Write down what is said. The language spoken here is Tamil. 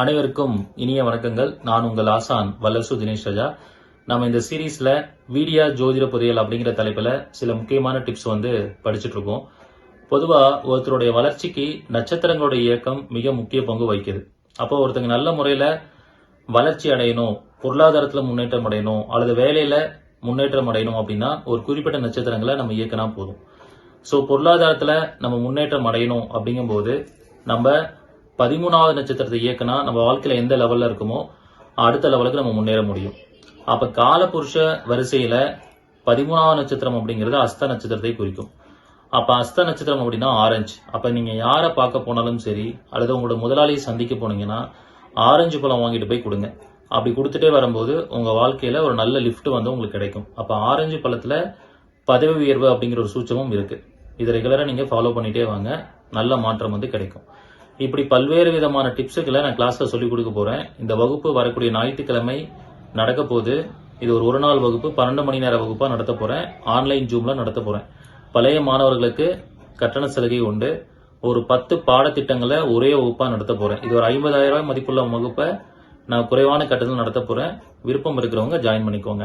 அனைவருக்கும் இனிய வணக்கங்கள். நான் உங்கள் ஆசான் வல்லசு தினேஷ் ராஜா. நம்ம இந்த சீரீஸ்ல வீடியா ஜோதிட பொறியியல் அப்படிங்கிற தலைப்புல சில முக்கியமான டிப்ஸ் வந்து படிச்சுட்டு இருக்கோம் பொதுவா ஒருத்தருடைய வளர்ச்சிக்கு நட்சத்திரங்களோட இயக்கம் மிக முக்கிய பங்கு வகிக்குது. அப்போ ஒருத்தங்க நல்ல முறையில வளர்ச்சி அடையணும் பொருளாதாரத்துல முன்னேற்றம் அடையணும் அல்லது வேலையில முன்னேற்றம் அடையணும் அப்படின்னா ஒரு குறிப்பிட்ட நட்சத்திரங்களை நம்ம இயக்கினா போதும். ஸோ பொருளாதாரத்துல நம்ம முன்னேற்றம் அடையணும் அப்படிங்கும்போது நம்ம பதிமூணாவது நட்சத்திரத்தை இயக்குனா நம்ம வாழ்க்கையில் எந்த லெவலில் இருக்குமோ அடுத்த லெவலுக்கு நம்ம முன்னேற முடியும். அப்போ காலபுருஷ வரிசையில் பதிமூணாவது நட்சத்திரம் அப்படிங்கிறது அஸ்த நட்சத்திரத்தை குறிக்கும். அப்போ அஸ்த நட்சத்திரம் அப்படின்னா ஆரஞ்சு. அப்போ நீங்கள் யாரை பார்க்க போனாலும் சரி அல்லது உங்களோட முதலாளியை சந்திக்க போனீங்கன்னா ஆரஞ்சு பழம் வாங்கிட்டு போய் கொடுங்க. அப்படி கொடுத்துட்டே வரும்போது உங்கள் வாழ்க்கையில் ஒரு நல்ல லிஃப்ட் வந்து உங்களுக்கு கிடைக்கும். அப்போ ஆரஞ்சு பழத்தில் பதவி உயர்வு அப்படிங்கிற ஒரு சூச்சமும் இருக்குது இதை ரெகுலராக நீங்கள் ஃபாலோ பண்ணிகிட்டே வாங்க. நல்ல மாற்றம் வந்து கிடைக்கும். இப்படி பல்வேறு விதமான டிப்ஸுகளை நான் கிளாஸில் சொல்லிக் கொடுக்க போகிறேன் இந்த வகுப்பு வரக்கூடிய ஞாயிற்றுக்கிழமை நடக்க போது இது ஒரு ஒரு நாள் வகுப்பு பன்னெண்டு மணி நேர வகுப்பாக நடத்த போகிறேன் ஆன்லைன் ஜூமில் நடத்த போகிறேன் பழைய மாணவர்களுக்கு கட்டண சலுகை உண்டு. ஒரு பத்து பாடத்திட்டங்களை ஒரே வகுப்பாக நடத்த போகிறேன் இது ஒரு ஐம்பதாயிரம் ரூபாய் மதிப்புள்ள வகுப்பை நான் குறைவான கட்டணத்தில் நடத்த போகிறேன் விருப்பம் இருக்கிறவங்க ஜாயின் பண்ணிக்கோங்க.